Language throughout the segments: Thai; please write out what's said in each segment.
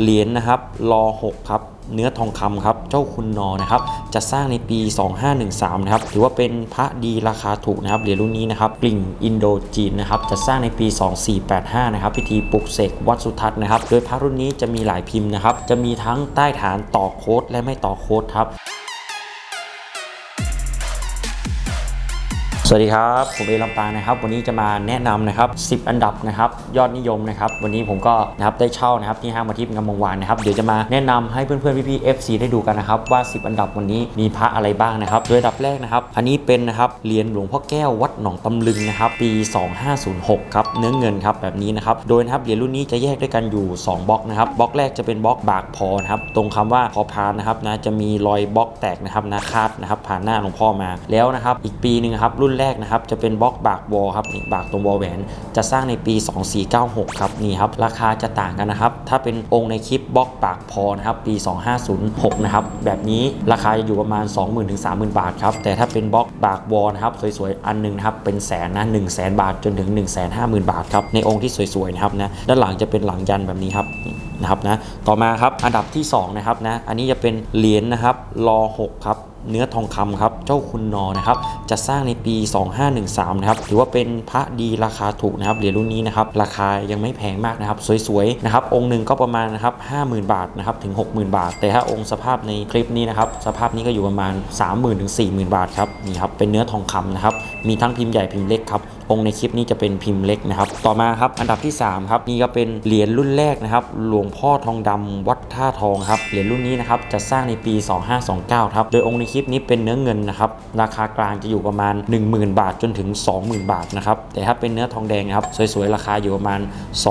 เหรียญนะครับรอ6ครับเนื้อทองคำครับ เจ้าคุณนอนะครับ จะสร้างในปี 2513 นะครับ ถือว่าเป็นพระดีราคาถูกนะครับ เหรียญรุ่นนี้นะครับ กลิ่งอินโดจีนนะครับ จะสร้างในปี 2485 นะครับ พิธีปลุกเสกวัดสุทัศน์นะครับ โดยพระรุ่นนี้จะมีหลายพิมพ์นะครับ จะมีทั้งใต้ฐานต่อโค้ดและไม่ต่อโค้ดครับ สวัสดีครับ ผมเอลำปางนะครับ วันนี้จะมาแนะนำนะครับ 10 อันดับนะครับ ยอดนิยมนะครับ วันนี้ผมก็นะครับได้เช่านะครับที่ห้างมาทิพย์งามวงวานนะครับ เดี๋ยวจะมาแนะนำให้เพื่อนๆพี่ๆ FC ได้ดูกันนะครับ ว่า 10 อันดับวันนี้มีพระอะไรบ้างนะครับ โดยอันดับแรกนะครับ อันนี้เป็นนะครับเหรียญหลวงพ่อแก้ววัดหนองตำลึงนะครับ ปี 2506 ครับ เนื้อเงินครับแบบนี้นะครับ โดยนะครับเหรียญรุ่นนี้จะแยกด้วยกันอยู่ 2บล็อกนะครับ บล็อกแรกจะเป็นบล็อกบากพอนะครับ ตรงคำว่าพอพานนะครับนะ จะมีรอยบล็อกแตกนะครับนะคาดนะครับผ่านหน้าหลวงพ่อมาแล้วนะครับอีกปีนึงครับรุ่นแรกนะครับจะเป็นบล็อกบากวอลครับนี่บากตรงวอลแหวน จะสร้างในปี 2496 ครับนี่ครับราคาจะต่างกันนะครับ ถ้าเป็นองค์ในคลิปบล็อกปากพอนะครับปี 2506 นะครับแบบนี้ราคาจะอยู่ประมาณ 20,000ถึง30,000 บาทครับแต่ถ้าเป็นบล็อกบากวอลนะครับสวยๆอันหนึงนะครับเป็นแสนนะ1 0 0 0 0 0บาทจนถึง 1 5 0 0 0 0 บาทครับในองค์ที่สวยๆนะครับนะด้านหลังจะเป็นหลังยันแบบนี้ครับนะครับนะต่อมาครับอันดับที่2นะครับนะอันนี้จะเป็นเหรียญนะครับรอ6ครับเนื้อทองคำครับ เจ้าคุณนอนะครับ จะสร้างในปี 2513 นะครับ ถือว่าเป็นพระดีราคาถูกนะครับ เหรียญรุ่นนี้นะครับ ราคายังไม่แพงมากนะครับ สวยๆ นะครับ องค์หนึ่งก็ประมาณนะครับ 50,000 บาทนะครับ ถึง 60,000 บาท แต่ถ้าองค์สภาพในคลิปนี้นะครับ สภาพนี้ก็อยู่ประมาณ 30,000 ถึง 40,000 บาทครับ นี่ครับ เป็นเนื้อทองคำนะครับ มีทั้งพิมพ์ใหญ่พิมพ์เล็กครับ องค์ในคลิปนี้จะเป็นพิมพ์เล็กนะครับ ต่อมาครับอันดับที่3ครับนี่ก็เป็นเหรียญรุ่นแรกนะครับหลวงพ่อทองดำวัดท่าทองครับเหรียญรุ่นนี้นะครับจะสร้างในปี 2529ครับโดยองค์ในคลิปนี้เป็นเนื้อเงินนะครับราคากลางจะอยู่ประมาณ 10,000 บาทจนถึง 20,000 บาทนะครับแต่ถ้าเป็นเนื้อทองแดงนะครับสวยๆราคาอยู่ประมาณ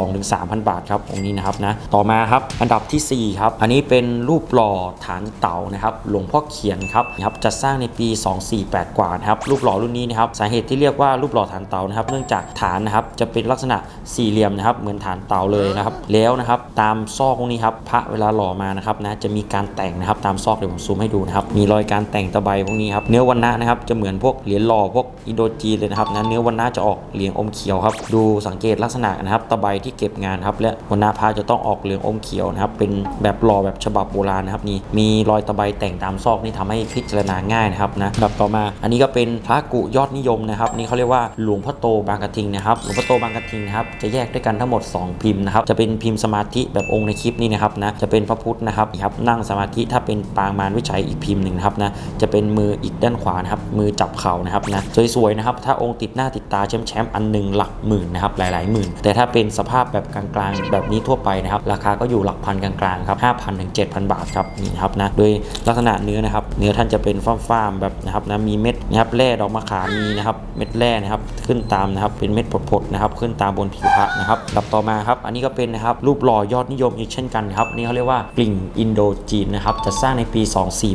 2-3,000 บาทครับองค์นี้นะครับนะต่อมาครับอันดับทีสี่4ครับอันนี้เป็นรูปหล่อฐานเต่านะครับหลวงพ่อเขียนครับนะครับจะสร้างในปี 248 กว่านะครับรูปหล่อรุ่นนี้นะครับสาเหตุที่เรียกว่ารูปหล่อฐานเต่านะครับ เนื่องจากฐานนะครับจะเป็นลักษณะสี่เหลี่ยมนะครับ เหมือนฐานเต่าเลยนะครับ แล้วนะครับตามซอกพวกนี้ครับพระเวลาหล่อมานะครับนะจะมีการแต่งนะครับตามซอกเดี๋ยวผมซูมให้ดูนะครับมีรอยการแต่งตะไบพวกนี้ครับเนื้อวันนะนะครับจะเหมือนพวกเหรียญหล่อพวกอินโดจีนเลยนะครับนะเนื้อวันนะจะออกเหลืองอมเขียวครับดูสังเกตลักษณะนะครับตะไบที่เก็บงานครับและวันนะพระจะต้องออกเหลืองอมเขียวนะครับเป็นแบบหล่อแบบฉบับโบราณนะครับนี่มีรอยตะไบแต่งตามซอกนี่ทำให้พิจารณาง่ายนะครับนะแบบต่อมา อันนี้ก็เป็นพระกุยอดนิยมนะครับนี่เขาเรียกว่าหลวงพ่อโตบางกระทิงนะครับหลวงพ่อโตบางกระทิงนะครับจะแยกด้วยกันทั้งหมด 2 พิมพ์นะครับจะเป็นพิมพ์สมาธิแบบองค์ในคลิปนี้นะครับนะจะเป็นพระพุทธนะครับนะครับนั่งสมาธิถ้าเป็นปางมารวิชัยอีกพิมพ์หนึ่งนะครับนะจะเป็นมืออีกด้านขวานะครับมือจับเข่านะครับนะสวยๆนะครับถ้าองค์ติดหน้าติดตาแชมป์ๆอันหนึ่งหลักหมื่นนะครับหลายๆหมื่น แต่ถ้าเป็นสภาพแบบกลางๆ แบบนี้ทั่วไปนะครับราคาก็อยู่หลักพันกลางๆครับ5,000ถึง7,000บาทครับนี่ครับนะโดยลักษณะเนื้อนะครับเนื้อท่านจะเป็นฟ้ามๆแบบนะครับนะมีเม็ดนะครับแร่ดอกมะขามมีนะครับเม็ดแร่นะครับขึ้นตามนะครับเป็นเม็ดผดๆนะครับขึ้นตามบนผิวพระนะครับลำต่อมาครับอันนี้ก็เป็นนะครับรูปหล่อยอดนิยมอีกเช่นกันครับนี่เขาเรียกว่ากลิ่งอินโดจีนนะครับจะสร้างในปี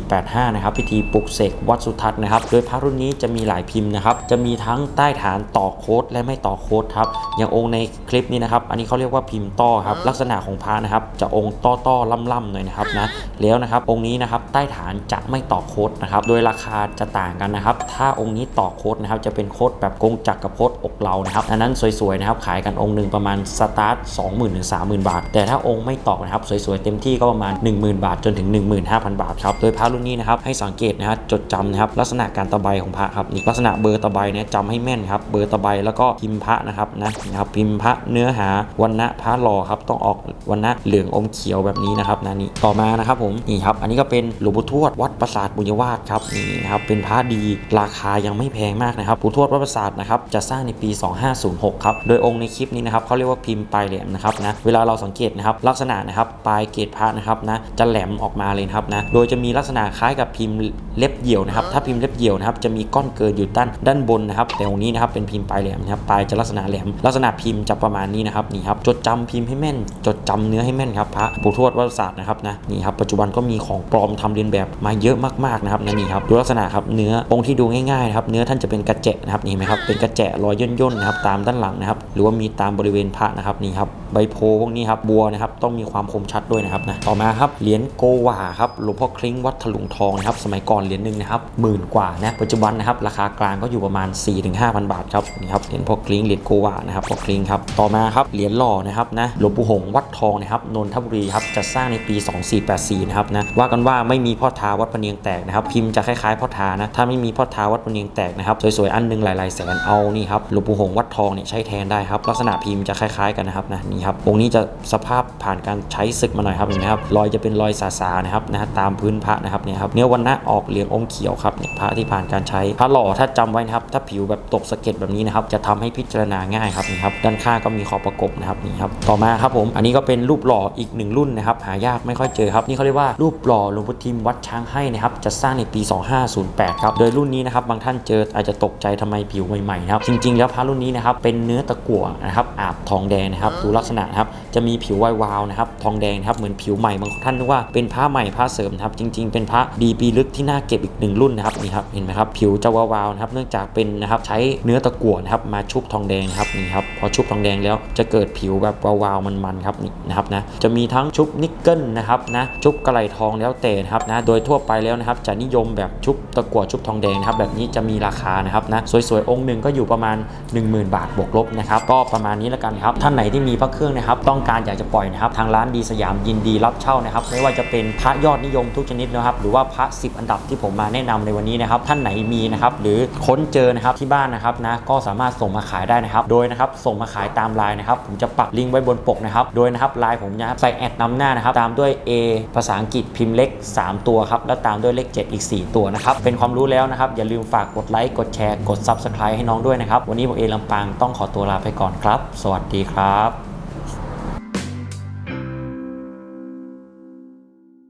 2485นะครับพิธีปลุกเสกวัดสุทัศน์นะครับโดยพระรุ่นนี้จะมีหลายพิมพ์นะครับจะมีทั้งใต้ฐานต่อโค้ดและไม่ต่อโค้ดครับอย่างองค์ในคลิปนี้นะครับอันนี้เขาเรียกว่าพิมพ์ต้อครับลักษณะของพระนะครับจะองค์ต้อต้อล่ำๆหน่อยนะครับนะแล้วนะครับองค์นี้นะครับใต้ฐานจะไม่ต่อโค้ดนะครับโดยราคาจะต่างกันนะครับถ้าองค์นี้ต่อโค้ดนะครับจะเป็นโค้ดแบบกงจักรกับโคดอกเรานะครับอันนั้นสวยๆนะครับขายกันองค์หนึ่งประมาณสตาร์ท20,000ถึง30,000 บาท แต่ถ้าองค์ไม่ต่อนะครับสวยๆเต็มที่ก็ประมาณ 10,000 บาทจนถึง 15,000 บาทครับโดยพระรุ่นนี้นะครับให้สังเกตนะครับจดจำนะครับลักษณะการตะไบของพระครับลักษณะเบอร์ตะไบเนี่ยจำให้แม่นครับเบอร์ตะไบแล้วก็พิมพ์พระนะครับนะนะครับพิมพ์พระเนื้อหาวันณะพระหล่อครับต้องออกวันณะเหลืองอมเขียวแบบนี้นะครับนะนี่ต่อมานะครับผมนี่ครับอันนี้ก็เป็นหลวงปู่ทวดวัดปราสาทบุญยวาสครับนี่นะครับเป็นพระดีราคายังไม่แพงมากนะครับปู่ทวดวัดปราสาทนะครับจะสร้างในปี 2506 ครับ โดยองค์ในคลิปนี้นะครับเขาเรียกว่าพิมพ์ปลายแหลมนะครับนะ เวลาเราสังเกตนะครับลักษณะนะครับปลายเกศพระนะครับนะจะแหลมออกมาเลยครับนะ โดยจะมีลักษณะคล้ายกับพิมพ์เล็บเหี่ยวนะครับ ถ้าพิมพ์เล็บเหี่ยวนะครับจะมีก้อนเกิดอยู่ด้านด้านบนนะครับ แต่องค์นี้นะครับเป็นพิมพ์ปลายแหลมนะครับปลายจะลักษณะแหลม ลักษณะพิมพ์จะประมาณนี้นะครับนี่ครับจดจำพิมพ์ให้แม่น จดจำเนื้อให้แม่นครับพระปู่ทวดวัดปราสาทนะครับนะนี่ครับปัจจุบันก็มีของปลอมทำเลียนแบบมาเยอะมากๆนะครับนะนี่ครับดูลักษณะครับเนื้อองค์ที่ดูง่ายๆนะครับเนื้อท่านจะเป็นกระเจะนะครับนี่ไหมครับเป็นกระเจะรอยย่นย่นๆนะครับตามด้านหลังนะครับ หรือว่ามีตามบริเวณพระนะครับนี่ครับใบโพพวกนี้ครับบัวนะครับต้องมีความคมชัดด้วยนะครับนะต่อมาครับเหรียญโกวาครับหลวงพ่อคลิ้งวัดถลุงทองนะครับสมัยก่อนเหรียญหนึ่งนะครับหมื่นกว่านะปัจจุบันนะครับราคากลางก็อยู่ประมาณ 4-5,000 บาทครับนี่ครับเหรียญพ่อคลิ้งเหรียญโกวานะครับพ่อคลิ้งครับต่อมาครับเหรียญหล่อนะครับนะหลวงปู่หงวัดทองนะครับนนทบุรีครับจะสร้างในปี 2484นะครับนะว่ากันว่าไม่มีพ่อทาวัดพเนียงแตกนะครับพิมพ์จะคล้ายๆพ่อทานะถ้าไม่มีพ่อทาวัดพเนียงแตกนะครับสวยๆอันนึงหลายๆแสนเอานี่ครับหลวงปู่หงวัดทองเนี่ยใช้แทนได้ครับ ลักษณะพิมพ์จะคล้ายๆกันนะครับนะนี่ครับองค์นี้จะสภาพผ่านการใช้ศึกมาหน่อยครับเห็นไหมครับรอยจะเป็นรอยสาๆนะครับนะตามพื้นพระนะครับเนี่ยครับเนื้อวันนะออกเหลืองอมเขียวครับเนี่ยพระที่ผ่านการใช้พระหล่อถ้าจำไว้นะครับถ้าผิวแบบตกสะเก็ดแบบนี้นะครับจะทำให้พิจารณาง่ายครับนี่ครับด้านข้างก็มีขอบประกบนะครับนี่ครับต่อมาครับผมอันนี้ก็เป็นรูปหล่ออีกหนึ่งรุ่นนะครับหายากไม่ค่อยเจอครับนี่เขาเรียกว่ารูปหล่อหลวงพ่อทิมวัดช้างให้นะครับจะสร้างในปี 2508 ครับโดยรุ่นนี้นะครับบางท่านเจออาจจะตกใจทำไมผิวใหม่ๆนะครับจริง ๆ แล้วพระรุ่นนี้นะครับเป็นเนื้อตะกั่วนะครับอาบทองแดงนะครับดูลักษณะนะครับจะมีผิววาวๆนะครับทองแดงนะครับเหมือนผิวใหม่บางท่านนึกว่าเป็นผ้าใหม่ผ้าเสริมนะครับจริง ๆ เป็นพระดีปีลึกที่น่าเก็บอีกหนึ่งรุ่นนะครับนี่ครับเห็นไหมครับผิวจะวาวๆนะครับเนื่องจากเป็นนะครับใช้เนื้อตะกั่วนะครับมาชุบทองแดงนะครับนี่ครับพอชุบทองแดงแล้วจะเกิดผิวแบบวาวๆมันๆครับนี่นะครับนะจะมีทั้งชุบนิกเกิลนะครับนะชุบกระไหลทองแล้วแต่นะครับนะโดยทั่วไปแล้วนะครับจะนิยมแบบชุบตะกั่วชุบทองแดงนะครับแบบนี้จะมีราคานะครับนะสวยๆองค์หนึ่งก็อยู่ประมาณมาณ 10,000 บาทบวกลบนะครับก็ประมาณนี้แล้วกันครับท่านไหนที่มีพระเครื่องนะครับต้องการอยากจะปล่อยนะครับทางร้านดีสยามยินดีรับเช่านะครับไม่ว่าจะเป็นพระยอดนิยมทุกชนิดนะครับหรือว่าพระ 10 อันดับที่ผมมาแนะนำในวันนี้นะครับท่านไหนมีนะครับหรือค้นเจอนะครับที่บ้านนะครับนะก็สามารถส่งมาขายได้นะครับโดยนะครับส่งมาขายตามไลน์นะครับผมจะปักลิงก์ไว้บนปกนะครับโดยนะครับไลน์ผมนะครับใส่แอดนำหน้านะครับตามด้วย A ภาษาอังกฤษพิมพ์เล็ก 3 ตัวครับแล้วตามด้วยเลข 7 อีก 4 ตัวนะครับเป็นความรู้แล้วนะครับอย่าลืมฝากกดไลค์กดแชร์กด Subscribe ให้น้องด้วยนะครับ วันนี้ผมเอลำปางต้องขอตัวลาไปก่อนครับ สวัสดีครับ